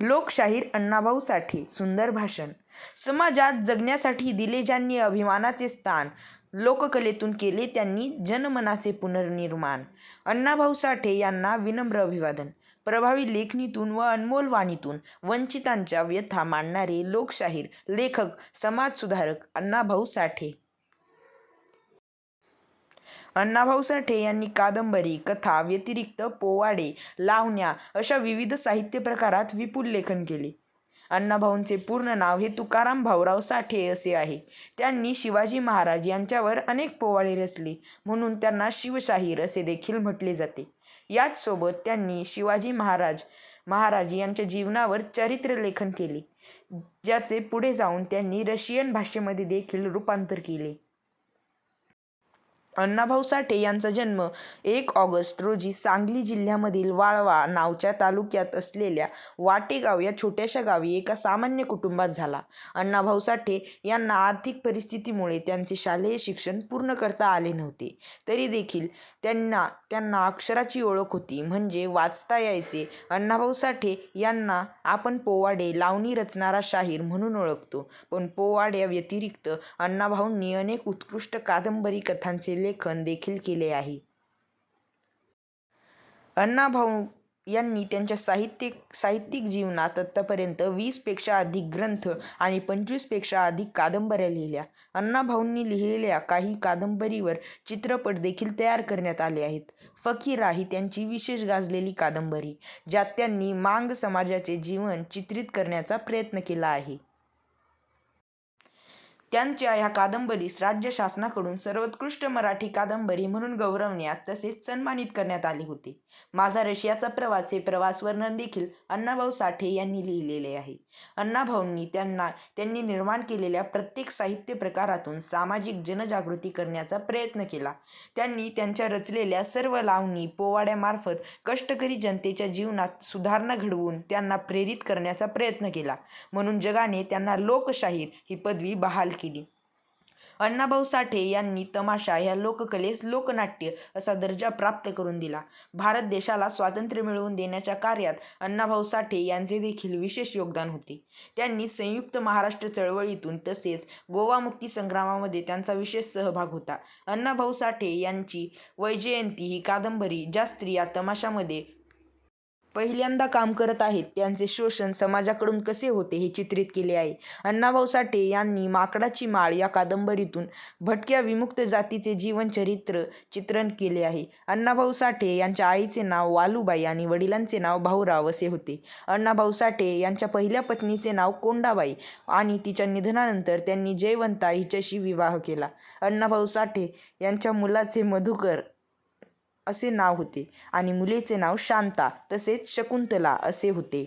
लोकशाहीर अण्णाभाऊ साठे सुंदर भाषण. समाजात जगण्यासाठी दिले ज्यांनी अभिमानाचे स्थान. लोककलेतून केले त्यांनी जनमनाचे पुनर्निर्माण. अण्णाभाऊ साठे यांना विनम्र अभिवादन. प्रभावी लेखणीतून व अनमोल वाणीतून वंचितांच्या व्यथा मांडणारे लोकशाहीर लेखक समाजसुधारक अण्णाभाऊ साठे. अण्णाभाऊ साठे यांनी कादंबरी कथा व्यतिरिक्त पोवाडे लावण्या अशा विविध साहित्य प्रकारात विपुल लेखन केले. अण्णाभाऊंचे पूर्ण नाव हे तुकाराम भाऊराव साठे असे आहे. त्यांनी शिवाजी महाराज यांच्यावर अनेक पोवाडे रचले म्हणून त्यांना शिवशाहीर असे देखील म्हटले जाते. याचसोबत त्यांनी शिवाजी महाराज महाराज यांच्या जीवनावर चरित्र लेखन केले ज्याचे पुढे जाऊन त्यांनी रशियन भाषेमध्ये देखील रूपांतर केले. अण्णाभाऊ साठे यांचा जन्म एक ऑगस्ट रोजी सांगली जिल्ह्यामधील वाळवा नावच्या तालुक्यात असलेल्या वाटेगाव या छोट्याशा गावी एका सामान्य कुटुंबात झाला. अण्णाभाऊ साठे यांना आर्थिक परिस्थितीमुळे त्यांचे शालेय शिक्षण पूर्ण करता आले नव्हते. तरी देखील त्यांना त्यांना अक्षराची ओळख होती म्हणजे वाचता यायचे. अण्णाभाऊ साठे यांना आपण पोवाडे लावणी रचणारा शाहीर म्हणून ओळखतो. पण पोवाड्या व्यतिरिक्त अण्णाभाऊंनी अनेक उत्कृष्ट कादंबरी कथांचे लेखन देखील केले आहे. अण्णाभाऊ यांनी त्यांच्या साहित्यिक साहित्यिक जीवनात आत्तापर्यंत वीसपेक्षा अधिक ग्रंथ आणि पंचवीसपेक्षा अधिक कादंबऱ्या लिहिल्या. अण्णाभाऊंनी लिहिलेल्या काही कादंबरीवर चित्रपट देखील तयार करण्यात आले आहेत. फकीरा ही त्यांची विशेष गाजलेली कादंबरी ज्यात त्यांनी मांग समाजाचे जीवन चित्रित करण्याचा प्रयत्न केला आहे. त्यांच्या ह्या कादंबरीस राज्य शासनाकडून सर्वोत्कृष्ट मराठी कादंबरी म्हणून गौरवण्यात तसेच सन्मानित करण्यात आले होते. माझा रशियाचा प्रवास हे प्रवास वर्णन देखील अण्णाभाऊ साठे यांनी लिहिलेले आहे. अण्णाभाऊंनी त्यांना त्यांनी निर्माण केलेल्या प्रत्येक साहित्य प्रकारातून सामाजिक जनजागृती करण्याचा प्रयत्न केला. त्यांनी त्यांच्या रचलेल्या सर्व लावणी पोवाड्यामार्फत कष्टकरी जनतेच्या जीवनात सुधारणा घडवून त्यांना प्रेरित करण्याचा प्रयत्न केला. म्हणून जगाने त्यांना लोकशाहीर ही पदवी बहाल केली. अण्णाभाऊ साठे यांनी तमाशा ह्या लोककलेस लोकनाट्य असा दर्जा प्राप्त करून दिला. भारत देशाला स्वातंत्र्य मिळवून देण्याच्या कार्यात अण्णाभाऊ साठे यांचे देखील विशेष योगदान होते. त्यांनी संयुक्त महाराष्ट्र चळवळीतून तसेच गोवा मुक्ती संग्रामामध्ये त्यांचा विशेष सहभाग होता. अण्णाभाऊ साठे यांची वैजयंती ही कादंबरी ज्या स्त्रिया तमाशामध्ये पहिल्यांदा काम करत आहेत. त्यांचे शोषण समाजाकडून कसे होते हे चित्रित केले आहे. अण्णाभाऊ साठे यांनी माकडाची माळ या कादंबरीतून भटक्या विमुक्त जातीचे जीवनचरित्र चित्रण केले आहे. अण्णाभाऊ साठे यांच्या आईचे नाव वालूबाई आणि वडिलांचे नाव भाऊराव असे होते. अण्णाभाऊ साठे यांच्या पहिल्या पत्नीचे नाव कोंडाबाई आणि तिच्या निधनानंतर त्यांनी जयवंता हिच्याशी विवाह केला. अण्णाभाऊ साठे यांच्या मुलाचे मधुकर असे नाव होते. आणि मुलीचे नाव शांता तसेच शकुंतला असे होते.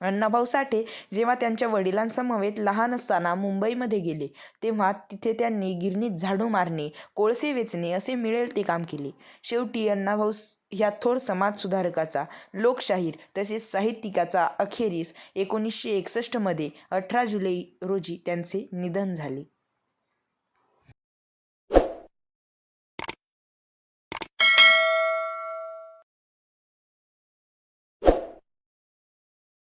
अण्णाभाऊ साठे जेव्हा त्यांच्या वडिलांसमवेत लहान असताना मुंबईमध्ये गेले तेव्हा तिथे त्यांनी गिरणीत झाडू मारणे कोळसे वेचणे असे मिळेल ते काम केले. शेवटी अण्णाभाऊ ह्या थोर समाजसुधारकाचा लोकशाहीर तसेच साहित्यिकाचा अखेरीस एकोणीसशे एकसष्टमध्ये अठरा जुलै रोजी त्यांचे निधन झाले.